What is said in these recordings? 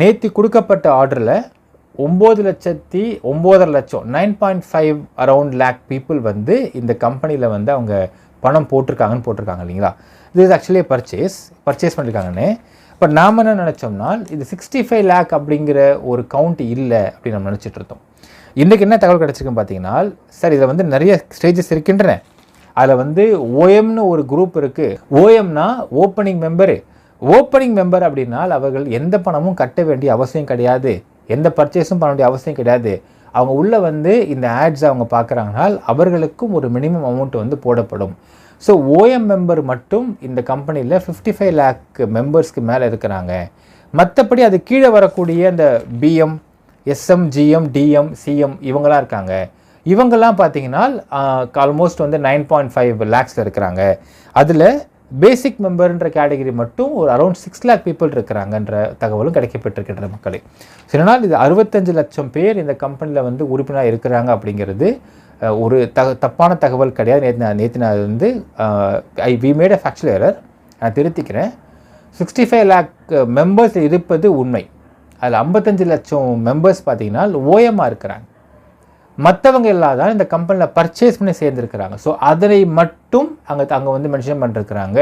நேற்று கொடுக்கப்பட்ட ஆர்டரில் ஒம்பது லட்சத்தி ஒம்போதரை லட்சம் nine point five around lakh people வந்து இந்த கம்பெனியில் வந்து அவங்க பணம் போட்டிருக்காங்கன்னு போட்டிருக்காங்க இல்லைங்களா? இது இஸ் ஆக்சுவலி பர்ச்சேஸ் பர்ச்சேஸ் பண்ணியிருக்காங்கன்னு பட் நாம் என்ன நினச்சோம்னா இது சிக்ஸ்டி ஃபைவ் லேக் அப்படிங்கிற ஒரு கவுண்ட் இல்லை அப்படின்னு நம்ம நினச்சிட்டு இருந்தோம். இன்றைக்கி என்ன தகவல் கிடச்சிருக்குன்னு பார்த்தீங்கன்னா சார் இதில் வந்து நிறைய ஸ்டேஜஸ் இருக்கின்றன. அதில் வந்து ஓஎம்னு ஒரு குரூப் இருக்குது ஓஎம்னா ஓப்பனிங் மெம்பரு ஓப்பனிங் மெம்பர் அப்படின்னால் அவர்கள் எந்த பணமும் கட்ட வேண்டிய அவசியம் கிடையாது. எந்த பர்ச்சேஸும் பண்ண வேண்டிய அவசியம் கிடையாது. அவங்க உள்ளே வந்து இந்த ஆட்ஸ் அவங்க பார்க்குறாங்கனால் அவர்களுக்கும் ஒரு மினிமம் அமௌண்ட் வந்து போடப்படும். ஸோ ஓஎம் மெம்பர் மட்டும் இந்த கம்பெனியில் ஃபிஃப்டி ஃபைவ் லேக் மெம்பர்ஸ்க்கு மேலே இருக்கிறாங்க. மற்றபடி அது கீழே வரக்கூடிய அந்த PM SM GM DM CM இவங்களாம் இருக்காங்க. இவங்கெல்லாம் பார்த்தீங்கன்னா ஆல்மோஸ்ட் வந்து நைன் பாயிண்ட் ஃபைவ் லேக்ஸில் இருக்கிறாங்க. அதில் பேசிக் மெம்பர்ன்ற கேட்டகரி மட்டும் ஒரு அரௌண்ட் சிக்ஸ் லேக் பீப்புள் இருக்கிறாங்கன்ற தகவலும் கிடைக்கப்பட்டிருக்கின்ற மக்களே. சிலனால் இது அறுபத்தஞ்சு லட்சம் பேர் இந்த கம்பெனியில் வந்து உறுப்பினராக இருக்கிறாங்க அப்படிங்கிறது ஒரு தக தப்பான தகவல் கிடையாது. நேற்று நான் நேற்று நான் அது வந்து I've made a factual error நான் திருத்திக்கிறேன். சிக்ஸ்டி ஃபைவ் லேக் மெம்பர்ஸ் இருப்பது உண்மை. அதில் ஐம்பத்தஞ்சு லட்சம் மெம்பர்ஸ் பார்த்தீங்கன்னா ஓயமாக இருக்கிறாங்க. மற்றவங்க எல்லாம் தான் இந்த கம்பெனியில் பர்ச்சேஸ் பண்ணி சேர்ந்துருக்கிறாங்க. ஸோ அதனை மட்டும் அங்கே அங்கே வந்து மென்ஷன் பண்ணிருக்கிறாங்க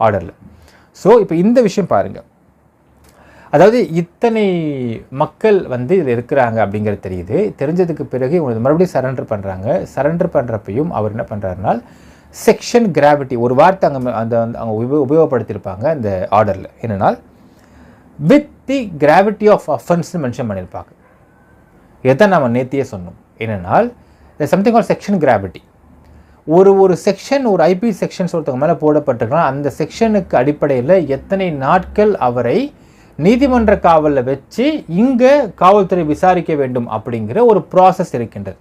ஆர்டரில் ஸோ இப்போ இந்த விஷயம் பாருங்கள் அதாவது இத்தனை மக்கள் வந்து இதில் இருக்கிறாங்க அப்படிங்கிறது தெரியுது. தெரிஞ்சதுக்கு பிறகு இவங்க மறுபடியும் சரண்டர் பண்ணுறாங்க சரண்டர் பண்ணுறப்பையும் அவர் என்ன பண்ணுறாருனால் செக்ஷன் கிராவிட்டி ஒரு வார்த்தை அங்கே அந்த வந்து அவங்க உபயோ உபயோகப்படுத்தியிருப்பாங்க அந்த ஆர்டரில் என்னென்னால் வித் தி கிராவிட்டி ஆஃப் அஃபன்ஸ்னு மென்ஷன் பண்ணியிருப்பாங்க. இதை நம்ம நேத்தியே சொன்னோம். என்னென்னால் சம்திங் ஆல் செக்ஷன் கிராவிட்டி ஒரு ஒரு செக்ஷன் ஒரு ஐபி செக்ஷன்ஸ் ஒருத்தவங்க மேலே போடப்பட்டிருக்கலாம் அந்த செக்ஷனுக்கு அடிப்படையில் எத்தனை நாட்கள் அவரை நீதிமன்ற காவலில் வச்சு இங்கே காவல்துறை விசாரிக்க வேண்டும் அப்படிங்கிற ஒரு ப்ராசஸ் இருக்கின்றது.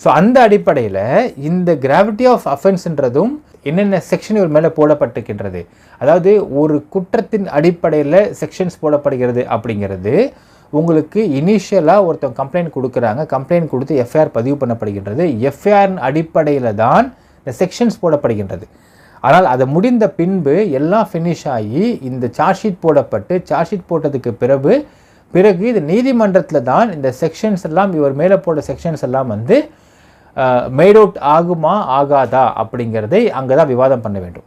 ஸோ அந்த அடிப்படையில் இந்த கிராவிட்டி ஆஃப் அஃபென்ஸ்ன்றதும் என்னென்ன செக்ஷன் இவர் மேலே போடப்பட்டிருக்கின்றது? அதாவது ஒரு குற்றத்தின் அடிப்படையில் செக்ஷன்ஸ் போடப்படுகிறது அப்படிங்கிறது உங்களுக்கு இனிஷியலாக ஒருத்தவங்க கம்ப்ளைண்ட் கொடுக்குறாங்க. கம்ப்ளைண்ட் கொடுத்து எஃப்ஐஆர் பதிவு பண்ணப்படுகின்றது. எஃப்ஐஆர் அடிப்படையில் தான் இந்த செக்ஷன்ஸ் போடப்படுகின்றது. ஆனால் அது முடிந்த பின்பு எல்லாம் ஃபினிஷ் ஆகி இந்த சார்ஜ் ஷீட் போடப்பட்டு சார்ஜ் ஷீட் போட்டதுக்கு பிறகு பிறகு இது நீதிமன்றத்தில் தான் இந்த செக்ஷன்ஸ் எல்லாம் இவர் மேலே போட்ட செக்ஷன்ஸ் எல்லாம் வந்து மேட் அவுட் ஆகுமா ஆகாதா அப்படிங்கிறதை அங்கே தான் விவாதம் பண்ண வேண்டும்.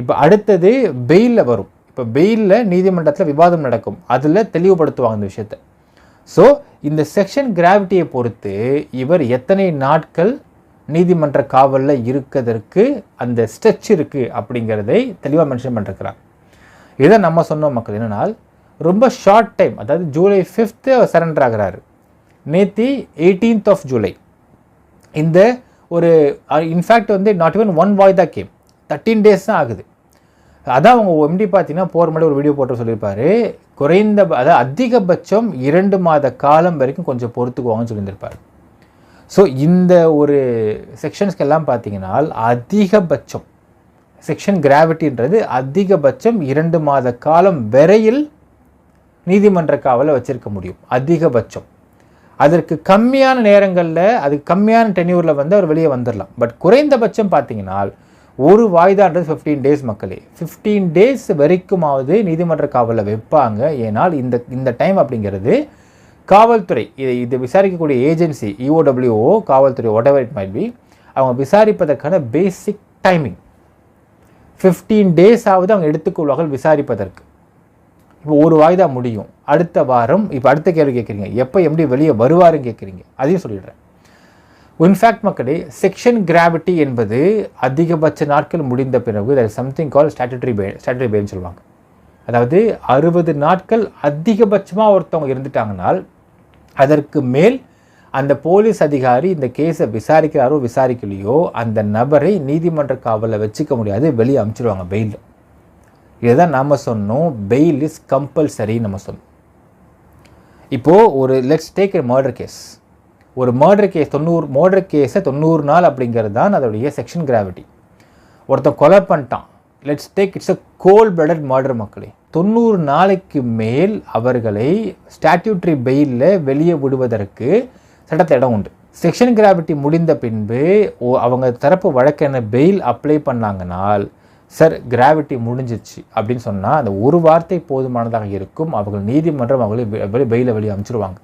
இப்போ அடுத்தது பெயிலில் வரும். இப்போ பெயிலில் நீதிமன்றத்தில் விவாதம் நடக்கும். அதில் தெளிவுபடுத்துவாங்க இந்த விஷயத்தை. ஸோ இந்த செக்ஷன் கிராவிட்டியை பொறுத்து இவர் எத்தனை நாட்கள் நீதிமன்ற காவலில் இருக்கிறதற்கு அந்த ஸ்ட்ரெச் இருக்குது அப்படிங்கிறதை தெளிவாக மென்ஷன் பண்ணிருக்கிறார். இதை நம்ம சொன்னோம் மக்கள் என்னென்னால் ரொம்ப ஷார்ட் டைம் அதாவது ஜூலை ஃபிஃப்த்து அவர் சரண்டர் ஆகிறாரு. நேத்தி எயிட்டீன்த் ஆஃப் ஜூலை இந்த ஒரு uh, இன்ஃபேக்ட் வந்து நாட் ஈவன் ஒன் வாய் தான் கேம் தேர்ட்டீன் டேஸ் தான் ஆகுது. அதான் அவங்க எம்டி பார்த்தீங்கன்னா போகிற மாதிரி ஒரு வீடியோ போட்டு சொல்லியிருப்பாரு. குறைந்த அதாவது அதிகபட்சம் இரண்டு மாத காலம் வரைக்கும் கொஞ்சம் பொறுத்துக்குவாங்கன்னு சொல்லியிருந்திருப்பார். ஸோ இந்த ஒரு செக்ஷன்ஸ்க்கு எல்லாம் பார்த்தீங்கன்னா அதிகபட்சம் செக்ஷன் கிராவிட்டின்றது அதிகபட்சம் இரண்டு மாத காலம் வரையில் நீதிமன்ற காவலை வச்சிருக்க முடியும். அதிகபட்சம். அதற்கு கம்மியான நேரங்களில் அதுக்கு கம்மியான டென்யூரில் வந்து அவர் வெளியே வந்துடலாம் பட் குறைந்தபட்சம் பார்த்தீங்கன்னா ஒரு வாய்தான்றது ஃபிஃப்டீன் டேஸ் மக்களே. ஃபிஃப்டீன் டேஸ் வரைக்குமாவது நீதிமன்ற காவலில் வைப்பாங்க. ஏனால் இந்த இந்த டைம் அப்படிங்கிறது காவல்துறை இதை இது விசாரிக்கக்கூடிய ஏஜென்சி இஓடபிள்யூஓ காவல்துறை வாட் இட் மைட் பி அவங்க விசாரிப்பதற்கான பேசிக் டைமிங் ஃபிஃப்டீன் டேஸ் ஆகுது அவங்க எடுத்துக்கொள்வார்கள் விசாரிப்பதற்கு. இப்போ ஒரு வாய்தா முடியும். அடுத்த வாரம் இப்போ அடுத்த கேள்வி கேட்குறீங்க. எப்போ எப்படி வெளியே வருவாருன்னு கேட்குறீங்க. அதையும் சொல்லிடுறேன். இன்ஃபேக்ட் மக்களே செக்ஷன் கிராவிட்டி என்பது அதிகபட்ச நாட்கள் முடிந்த பிறகு something call statutory pay statutory பேன்னு சொல்லுவாங்க. அதாவது அறுபது நாட்கள் அதிகபட்சமாக ஒருத்தவங்க இருந்துட்டாங்கனால் அதற்கு மேல் அந்த போலீஸ் அதிகாரி இந்த கேஸை விசாரிக்கிறாரோ விசாரிக்கலையோ அந்த நபரை நீதிமன்ற காவலில் வச்சுக்க முடியாது வெளியே அமுச்சிடுவாங்க பெயில் இதுதான் நாம் சொன்னோம் பெயில் இஸ் கம்பல்சரி நம்ம சொன்னோம். இப்போது ஒரு let's take a murder case ஒரு மர்டர் கேஸ் தொண்ணூறு மர்டர் கேஸை தொண்ணூறு நாள் அப்படிங்கிறது தான் அதோடைய செக்ஷன் கிராவிட்டி ஒருத்தன் கொலை பண்ணிட்டான். Let's take it's a cold blooded murder மக்களே. தொண்ணூறு நாளைக்கு மேல் அவர்களை ஸ்டாட்யூட்ரி பெயிலில் வெளியே விடுவதற்கு சட்டத்தில் இடம் உண்டு. செக்ஷன் கிராவிட்டி முடிந்த பின்பு ஓ அவங்க தரப்பு வழக்கென பெயில் அப்ளை பண்ணாங்கனால் சார் கிராவிட்டி முடிஞ்சிச்சு. அப்படின்னு சொன்னால் அந்த ஒரு வார்த்தை போதுமானதாக இருக்கும். அவர்கள் நீதிமன்றம் அவர்களை பெயிலை வெளியே அமைச்சிருவாங்க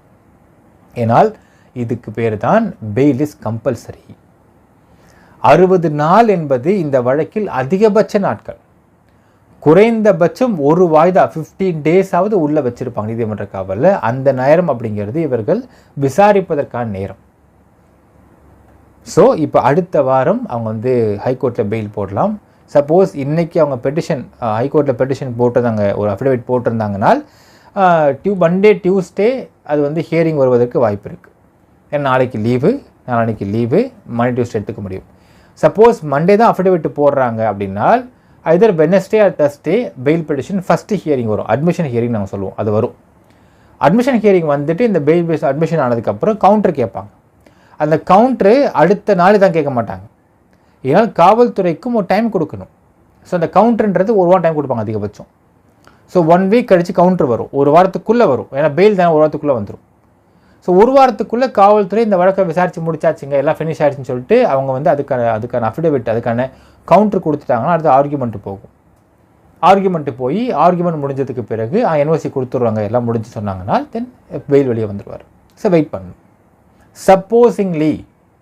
ஏனால் இதுக்கு பேர் தான் பெயில் இஸ் கம்பல்சரி அறுபது நாள் என்பது இந்த வழக்கில் அதிகபட்ச நாட்கள். குறைந்தபட்சம் ஒரு வாய்தா ஃபிஃப்டீன் டேஸாவது உள்ளே வச்சுருப்பாங்க நீதிமன்ற காவலில். அந்த நேரம் அப்படிங்கிறது இவர்கள் விசாரிப்பதற்கான நேரம். ஸோ இப்போ அடுத்த வாரம் அவங்க வந்து ஹைகோர்ட்டில் பெயில் போடலாம். சப்போஸ் இன்றைக்கி அவங்க பெட்டிஷன் ஹைகோர்ட்டில் பெட்டிஷன் போட்டிருந்தாங்க ஒரு அஃபிடவிட் போட்டிருந்தாங்கனால் டியூ மண்டே டியூஸ்டே அது வந்து ஹியரிங் வருவதற்கு வாய்ப்பு இருக்குது ஏன்னா நாளைக்கு லீவு நாளைக்கு லீவு மண்டே டியூஸ்டே எடுத்துக்க முடியும். சப்போஸ் மண்டே தான் அஃபிடவிட் போடுறாங்க அப்படின்னால் either Wednesday or Thursday bail petition first hearing வரும். அட்மிஷன் ஹியரிங் நாங்கள் சொல்லுவோம். அது வரும். அட்மிஷன் ஹியரிங் வந்துட்டு இந்த பெயில் பேஸ் அட்மிஷன் ஆனதுக்கப்புறம் கவுண்டர் கேட்பாங்க. அந்த கவுண்ட்ரு அடுத்த நாள் தான் கேட்க மாட்டாங்க. ஏன்னால் காவல்துறைக்கும் ஒரு டைம் கொடுக்கணும். ஸோ அந்த கவுண்டர்ன்றது ஒரு வாரம் டைம் கொடுப்பாங்க அதிகபட்சம். ஸோ ஒன் வீக் கழித்து கவுண்டர் வரும். ஒரு வாரத்துக்குள்ளே வரும். ஏன்னா பெயில் தானே ஒரு வாரத்துக்குள்ளே வந்துடும் ஸோ ஒரு வாரத்துக்குள்ளே காவல்துறை இந்த வழக்கை விசாரித்து முடிச்சாச்சுங்க. எல்லாம் ஃபினிஷ் ஆயிடுச்சுன்னு சொல்லிட்டு அவங்க வந்து அதுக்கான அதுக்கான அஃபிடவிட் அதுக்கான கவுண்டர் கொடுத்துட்டாங்கன்னா அடுத்து ஆர்குமெண்ட்டு போகும். ஆர்குமெண்ட்டு போய் ஆர்குமெண்ட் முடிஞ்சதுக்கு பிறகு என்ஓசி கொடுத்துருவாங்க எல்லாம் முடிஞ்சு சொன்னாங்கன்னா தென் வெயில் வெளியே வந்துடுவார். ஸோ வெயிட் பண்ணணும். சப்போஸிங்லி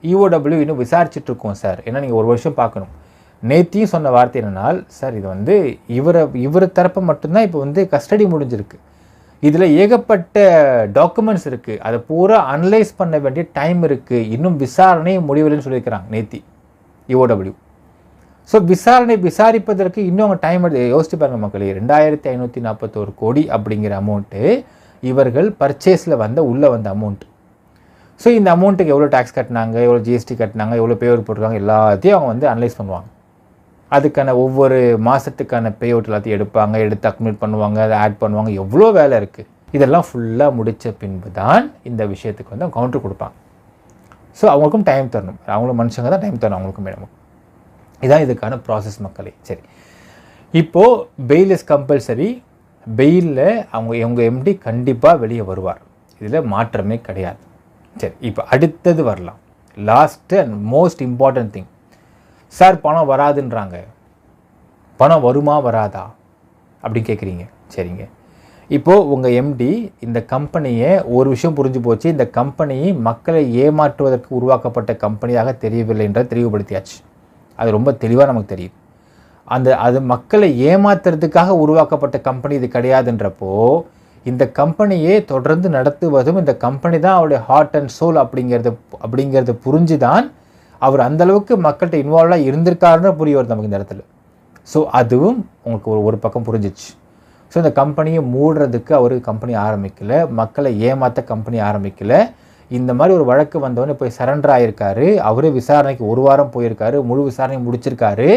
இஓடபிள்யூ இன்னும் விசாரிச்சுட்டு இருக்கோம் சார் ஏன்னா நீங்கள் ஒரு வருஷம் பார்க்கணும். நேத்தியும் சொன்ன வார்த்தை என்னென்னால் சார் இது வந்து இவரை இவர் தரப்பு மட்டும்தான் இப்போ வந்து கஸ்டடி முடிஞ்சிருக்கு. இதில் ஏகப்பட்ட டாக்குமெண்ட்ஸ் இருக்குது அதை பூரா அனலைஸ் பண்ண வேண்டிய டைம் இருக்குது இன்னும் விசாரணை முடிவில்லைன்னு சொல்லியிருக்கிறாங்க நேத்தி இஓடபிள்யூ ஸோ விசாரணை விசாரிப்பதற்கு இன்னும் அவங்க டைம் எடுத்து யோசிச்சு பாருங்கள் மக்களே ரெண்டாயிரத்தி ஐநூற்றி நாற்பத்தோரு கோடி அப்படிங்கிற அமௌண்ட்டு இவர்கள் பர்ச்சேஸில் வந்த உள்ளே வந்த அமௌண்ட் ஸோ இந்த அமௌண்ட்டுக்கு எவ்வளோ டேக்ஸ் கட்டினாங்க எவ்வளோ ஜிஎஸ்டி கட்டினாங்க எவ்வளோ பேவர் போட்டிருக்காங்க எல்லாத்தையும் அவங்க வந்து அனலைஸ் பண்ணுவாங்க. அதுக்கான ஒவ்வொரு மாதத்துக்கான பே அவுட் எல்லாத்தையும் எடுப்பாங்க எடுத்து அக்மிட் பண்ணுவாங்க அதை ஆட் பண்ணுவாங்க. எவ்வளோ வேலை இருக்குது இதெல்லாம் ஃபுல்லாக முடித்த பின்பு தான் இந்த விஷயத்துக்கு வந்து அவங்க கவுண்டர் கொடுப்பாங்க. ஸோ அவங்களுக்கும் டைம் தரணும். அவங்களும் மனுஷங்க தான் டைம் தரணும் அவங்களுக்கும் மேடம் இதான் இதுக்கான ப்ராசஸ் மக்களே. சரி. இப்போது பெயில் இஸ் கம்பல்சரி பெயிலில் அவங்க இவங்க எம்டி கண்டிப்பாக வெளியே வருவார். இதில் மாற்றமே கிடையாது. சரி. இப்போ அடுத்தது வரலாம். Last and most important thing sir பணம் வராதுன்றாங்க. பணம் வருமா வராதா? அப்படின்னு கேட்குறீங்க சரிங்க. இப்போது உங்கள் எம்டி இந்த கம்பெனியை ஒரு விஷயம் புரிஞ்சு போச்சு. இந்த கம்பெனி மக்களை ஏமாற்றுவதற்கு உருவாக்கப்பட்ட கம்பெனியாக தெரியவில்லை என்ற தெளிவுபடுத்தியாச்சு. அது ரொம்ப தெளிவாக நமக்கு தெரியும் அந்த அது மக்களை ஏமாத்துறதுக்காக உருவாக்கப்பட்ட கம்பெனி இது கிடையாதுன்றப்போ இந்த கம்பெனியே தொடர்ந்து நடத்துவதும் இந்த கம்பெனி தான் அவருடைய ஹார்ட் அண்ட் சோல் அப்படிங்கிறது அப்படிங்கிறத புரிஞ்சு தான் அவர் அந்தளவுக்கு மக்கள்கிட்ட இன்வால்வாக இருந்திருக்காருன்னு புரிய வருது நமக்கு இந்த இடத்துல. ஸோ அதுவும் உங்களுக்கு ஒரு ஒரு பக்கம் புரிஞ்சிச்சு. ஸோ இந்த கம்பெனியை மூடுறதுக்கு அவர் கம்பெனி ஆரம்பிக்கலை. மக்களை ஏமாற்ற கம்பெனி ஆரம்பிக்கலை. இந்த மாதிரி ஒரு வழக்கு வந்தவொடனே போய் சரண்டர் ஆகியிருக்காரு அவரே விசாரணைக்கு ஒரு வாரம் போயிருக்காரு. முழு விசாரணை முடிச்சிருக்காரு.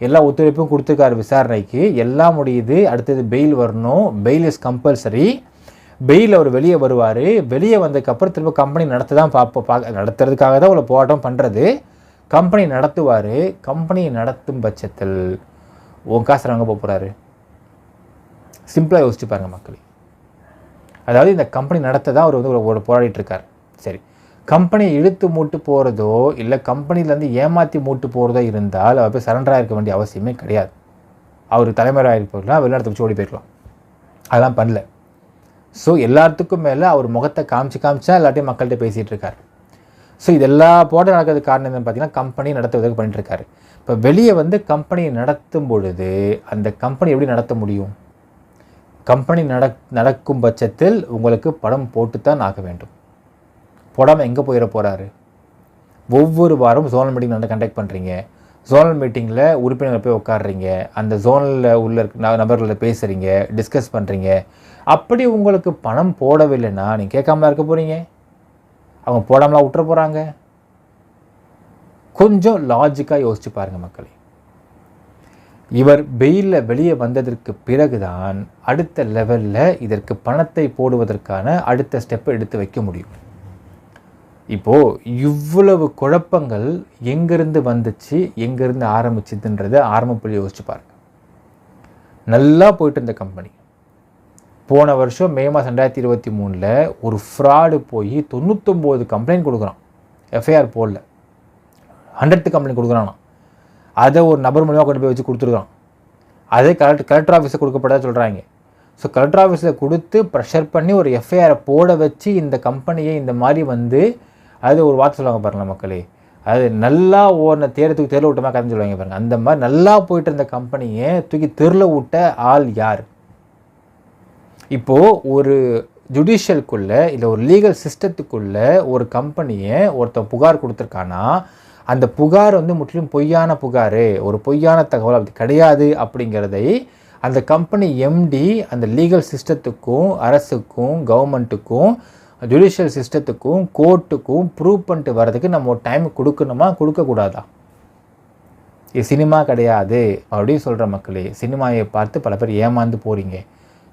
எல்லா ஒத்துழைப்பும் கொடுத்துருக்காரு விசாரணைக்கு. எல்லாம் முடியுது. அடுத்தது பெயில் வரணும். பெயில் இஸ் கம்பல்சரி பெயில் அவர் வெளியே வருவார். வெளியே வந்ததுக்கப்புறம் திரும்ப கம்பெனி நடத்த தான் பார்ப்போம். பார்க்க நடத்துறதுக்காக தான் அவ்வளோ போராட்டம் பண்ணுறது கம்பெனி நடத்துவார். கம்பெனி நடத்தும் பட்சத்தில் உன் காசு அங்கே போக போகிறாரு சிம்பிளாக யோசிச்சு பாருங்கள் மக்களே. அதாவது இந்த கம்பெனி நடத்த தான் அவர் வந்து ஒரு போராடிட்டு இருக்கார். சரி. கம்பெனி இழுத்து மூட்டு போகிறதோ இல்லை கம்பெனிலேருந்து ஏமாற்றி மூட்டு போகிறதோ இருந்தால் அவர் போய் சரண்டராக இருக்க வேண்டிய அவசியமே கிடையாது. அவர் தலைமுறை போயிருக்கலாம் வெளிநாட்டு ஓடி போயிருக்கலாம். அதெல்லாம் பண்ணல. ஸோ எல்லாத்துக்கும் மேலே அவர் முகத்தை காமிச்சு காமிச்சா எல்லாத்தையும் மக்கள்கிட்ட பேசிகிட்டு இருக்கார். ஸோ இது எல்லா போட நடக்கிறதுக்கு காரணம் என்னன்னு பார்த்தீங்கன்னா கம்பெனி நடத்துவதற்கு பண்ணிட்டுருக்காரு இப்போ வெளியே வந்து கம்பெனியை நடத்தும் பொழுது அந்த கம்பெனி எப்படி நடத்த முடியும்? கம்பெனி நட நடக்கும் பட்சத்தில் உங்களுக்கு படம் போட்டு தான் ஆக வேண்டும். போடாமல் எங்கே போயிட போகிறாரு ஒவ்வொரு வாரம் ஜோனல் மீட்டிங் நடந்து கண்டக்ட் பண்ணுறீங்க ஜோனல் மீட்டிங்கில் உறுப்பினர்கள் போய் உட்காடுறீங்க அந்த ஜோனலில் உள்ள இருக்க நபர்களை பேசுகிறீங்க டிஸ்கஸ் பண்ணுறீங்க அப்படி உங்களுக்கு பணம் போடவில்லைன்னா நீங்கள் கேட்காமலாம் இருக்க போகிறீங்க அவங்க போடாமலாம் விட்டுற போகிறாங்க கொஞ்சம் லாஜிக்காக யோசிச்சு பாருங்கள் மக்களே. இவர் பெயிலில் வெளியே வந்ததற்கு பிறகுதான் அடுத்த லெவலில் இதற்கு பணத்தை போடுவதற்கான அடுத்த ஸ்டெப்பை எடுத்து வைக்க முடியும். இப்போது இவ்வளவு குழப்பங்கள் எங்கேருந்து வந்துச்சு எங்கேருந்து ஆரம்பிச்சுதுன்றதை ஆரம்பப்பள்ளி யோசிச்சு பாருங்க. நல்லா போயிட்டு இருந்த கம்பெனி போன வருஷம் மே மாதம் ரெண்டாயிரத்தி இருபத்தி மூணில் ஒரு ஃப்ராடு போய் தொண்ணூத்தொம்போது கம்ப்ளைண்ட் கொடுக்குறான். எஃப்ஐஆர் போடல. ஹண்ட்ரட் கம்ப்ளைண்ட் கொடுக்குறானா அதை ஒரு நபர் மூலியமாக கொண்டு போய் வச்சு கொடுத்துருக்கான். அதே கலெக்டர் கலெக்டர் ஆஃபீஸில் கொடுக்கப்படாத சொல்கிறாங்க ஸோ கலெக்டர் ஆஃபீஸில் கொடுத்து ப்ரெஷர் பண்ணி ஒரு எஃப்ஐஆரை போட வச்சு இந்த கம்பெனியை இந்த மாதிரி வந்து அது ஒரு வார்த்தை சொல்லுவாங்க பாருங்கள் மக்களே. அது நல்லா ஓடின தேரத்துக்கு தெருவில் விட்டமா கதைன்னு சொல்லுவாங்க பாருங்க. அந்த மாதிரி நல்லா போயிட்டு இருந்த கம்பெனியை தூக்கி தெருவில் விட்ட ஆள் யார்? இப்போது ஒரு ஜுடிஷியலுக்குள்ளே இல்லை ஒரு லீகல் சிஸ்டத்துக்குள்ளே ஒரு கம்பெனியை ஒருத்தன் புகார் கொடுத்துருக்கானா அந்த புகார் வந்து முற்றிலும் பொய்யான புகார் ஒரு பொய்யான தகவல் அப்படி கிடையாது அப்படிங்கிறதை அந்த கம்பெனி எம்டி அந்த லீகல் சிஸ்டத்துக்கும் அரசுக்கும் கவர்மெண்ட்டுக்கும் ஜுடிஷியல் சிஸ்டத்துக்கும் கோர்ட்டுக்கும் ப்ரூவ் பண்ணிட்டு வர்றதுக்கு நம்ம ஒரு டைம் கொடுக்கணுமா? கொடுக்கக்கூடாதா? இது சினிமா கிடையாது. அப்படின்னு சொல்கிற மக்களே சினிமாவை பார்த்து பல பேர் ஏமாந்து போகிறீங்க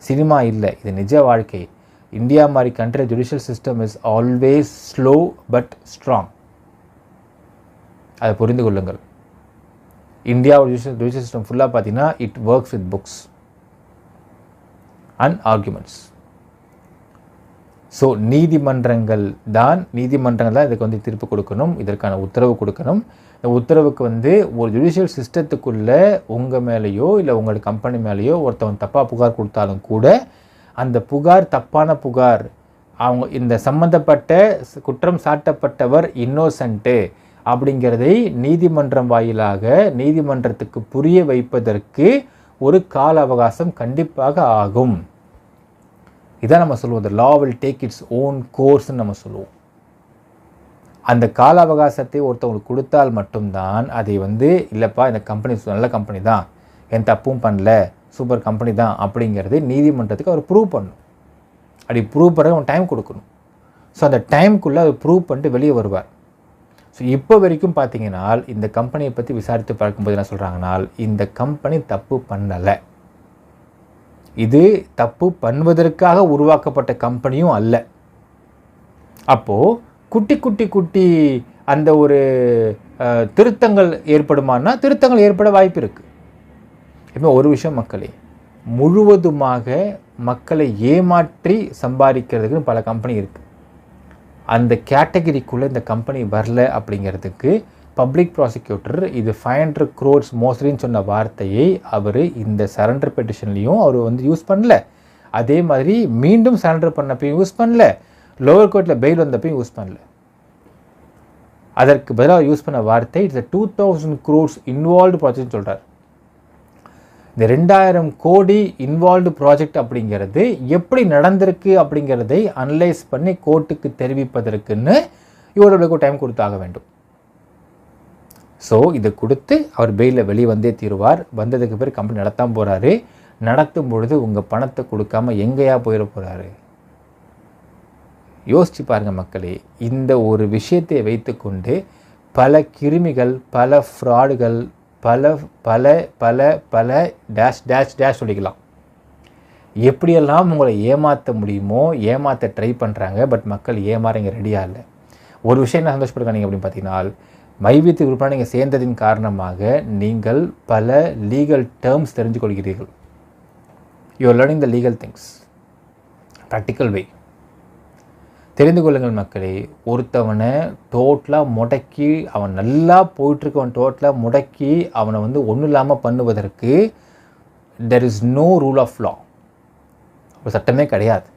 சினிமா இல்லை இது நிஜ வாழ்க்கை. இந்தியா மாதிரி country judicial system is always slow but strong அதை புரிந்து கொள்ளுங்கள். இந்தியாவோட ஜுடிஷியல் ஜுடிஷியல் சிஸ்டம் ஃபுல்லாக பார்த்தீங்கன்னா it works with books and arguments so நீதிமன்றங்கள் தான் நீதிமன்றங்கள் தான் இதுக்கு வந்து தீர்ப்பு கொடுக்கணும் இதற்கான உத்தரவு கொடுக்கணும். இந்த உத்தரவுக்கு வந்து ஒரு ஜுடிஷியல் சிஸ்டத்துக்குள்ளே உங்கள் மேலேயோ இல்லை உங்களோட கம்பெனி மேலேயோ ஒருத்தவன் தப்பாக புகார் கொடுத்தாலும் கூட அந்த புகார் தப்பான புகார் அவங்க இந்த சம்பந்தப்பட்ட குற்றம் சாட்டப்பட்டவர் இன்னோசன்ட்டு அப்படிங்கிறதை நீதிமன்றம் வாயிலாக நீதிமன்றத்துக்கு புரிய வைப்பதற்கு ஒரு கால அவகாசம் கண்டிப்பாக ஆகும். இதான் நம்ம சொல்லுவோம் the law take its own கோர்ஸ்ன்னு நம்ம சொல்லுவோம். அந்த கால அவகாசத்தை ஒருத்தவங்களுக்கு கொடுத்தால் மட்டும்தான் அதை வந்து இல்லைப்பா இந்த கம்பெனி நல்ல கம்பெனி தான். என் தப்பும் பண்ணல. சூப்பர் கம்பெனி தான் அப்படிங்கிறது நீதிமன்றத்துக்கு அவர் ப்ரூவ் பண்ணணும் அப்படி ப்ரூவ் பண்ண அவன் டைம் கொடுக்கணும். ஸோ அந்த டைமுக்குள்ளே அவர் ப்ரூவ் பண்ணிட்டு வெளியே வருவார். ஸோ இப்போ வரைக்கும் பார்த்தீங்கன்னா இந்த கம்பெனியை பற்றி விசாரித்து பார்க்கும்போது என்ன சொல்கிறாங்கன்னா இந்த கம்பெனி தப்பு பண்ணலை. இது தப்பு பண்ணுவதற்காக உருவாக்கப்பட்ட கம்பெனியும் அல்ல. அப்போது குட்டி குட்டி குட்டி அந்த ஒரு திருத்தங்கள் ஏற்படுமானா திருத்தங்கள் ஏற்பட வாய்ப்பு இருக்குது இப்போ ஒரு விஷயம் மக்களே முழுவதுமாக மக்களை ஏமாற்றி சம்பாதிக்கிறதுக்குன்னு பல கம்பெனி இருக்குது அந்த கேட்டகரிக்குள்ளே இந்த கம்பெனி வரல அப்படிங்கிறதுக்கு பப்ளிக் ப்ராசிக்யூட்டர் இது ஃபைவ் ஹண்ட்ரட் க்ரோர்ஸ் மோஸ்ட்லின்னு சொன்ன வார்த்தையை அவர் இந்த சரண்டர் பெட்டிஷன்லேயும் அவர் வந்து யூஸ் பண்ணல. அதே மாதிரி மீண்டும் சரண்டர் பண்ணப்பையும் யூஸ் பண்ணல. லோவர் கோர்ட்டில் பெயில் வந்தப்பையும் யூஸ் பண்ணல. அதற்கு பதிலாக யூஸ் பண்ண வார்த்தை it's two thousand crores involved project சொல்கிறார் இந்த ரெண்டாயிரம் கோடி இன்வால்வ்டு ப்ராஜெக்ட் அப்படிங்கிறது எப்படி நடந்திருக்கு அப்படிங்கிறதை அனலைஸ் பண்ணி கோர்ட்டுக்கு தெரிவிப்பதற்குன்னு இவர்களுக்கு டைம் கொடுத்தாக வேண்டும். ஸோ இதை கொடுத்து அவர் பெயிலில் வெளியே வந்தே தீருவார். வந்ததுக்கு பிறகு கம்பெனி நடத்தாமல் போகிறாரு நடத்தும் பொழுது உங்கள் பணத்தை கொடுக்காம எங்கேயா போயிட போகிறாரு யோசித்து பாருங்கள் மக்களே இந்த ஒரு விஷயத்தை வைத்துக்கொண்டு பல கிருமிகள் பல ஃப்ராடுகள் பல பல பல பல டேஷ் டேஷ் டேஷ் சொல்லிக்கலாம். எப்படியெல்லாம் உங்களை ஏமாற்ற முடியுமோ ஏமாற்ற ட்ரை பண்ணுறாங்க பட் மக்கள் ஏமாற இங்கே ரெடியாக இல்லை. ஒரு விஷயம் என்ன சந்தோஷப்படுறாங்க அப்படின்னு பார்த்தீங்கன்னா மைவித்து குரூப்பாக நீங்கள் சேர்ந்ததின் காரணமாக நீங்கள் பல லீகல் டேர்ம்ஸ் தெரிஞ்சு கொள்கிறீர்கள் you are learning the legal things practical way தெரிந்து கொள்ளுங்கள் மக்களே ஒருத்தவனை டோட்டலாக முடக்கி அவன் நல்லா போயிட்டுருக்கவன் டோட்டலாக முடக்கி அவனை வந்து ஒன்றும் இல்லாமல் பண்ணுவதற்கு there is no rule of law ஒரு சட்டமே கிடையாது.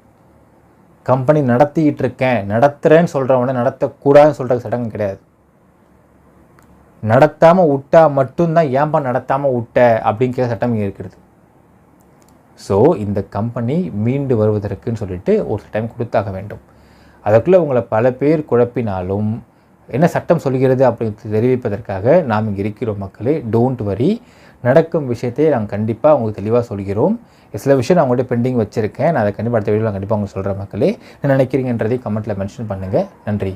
கம்பெனி நடத்திக்கிட்டு இருக்கேன் நடத்துகிறேன்னு சொல்கிறவனை நடத்தக்கூடாதுன்னு சொல்கிற சட்டம் கிடையாது. நடத்தாமல் விட்டா மட்டும்தான் ஏன்பா நடத்தாமல் விட்ட அப்படிங்கிற சட்டம் இங்கே இருக்கிறது. ஸோ இந்த கம்பெனி மீண்டு வருவதற்குன்னு சொல்லிட்டு ஒரு டைம் கொடுத்தாக வேண்டும். அதற்குள்ளே உங்களை பல பேர் குழப்பினாலும் என்ன சட்டம் சொல்கிறது அப்படின்னு தெரிவிப்பதற்காக நாம் இங்கே இருக்கிறோம் மக்களே. டோன்ட் வரி நடக்கும் விஷயத்தை நாங்கள் கண்டிப்பாக உங்களுக்கு தெளிவாக சொல்கிறோம். சில விஷயம் நான் உங்கள்கிட்ட பெண்டிங் வச்சுருக்கேன். நான் அதை கண்டிப்பாக அடுத்த வீடியோவில் கண்டிப்பாக உங்களுக்கு சொல்கிறேன் மக்களே. என்ன நினைக்கிறீங்கன்றதை கமெண்ட்டில் மென்ஷன் பண்ணுங்கள் நன்றி.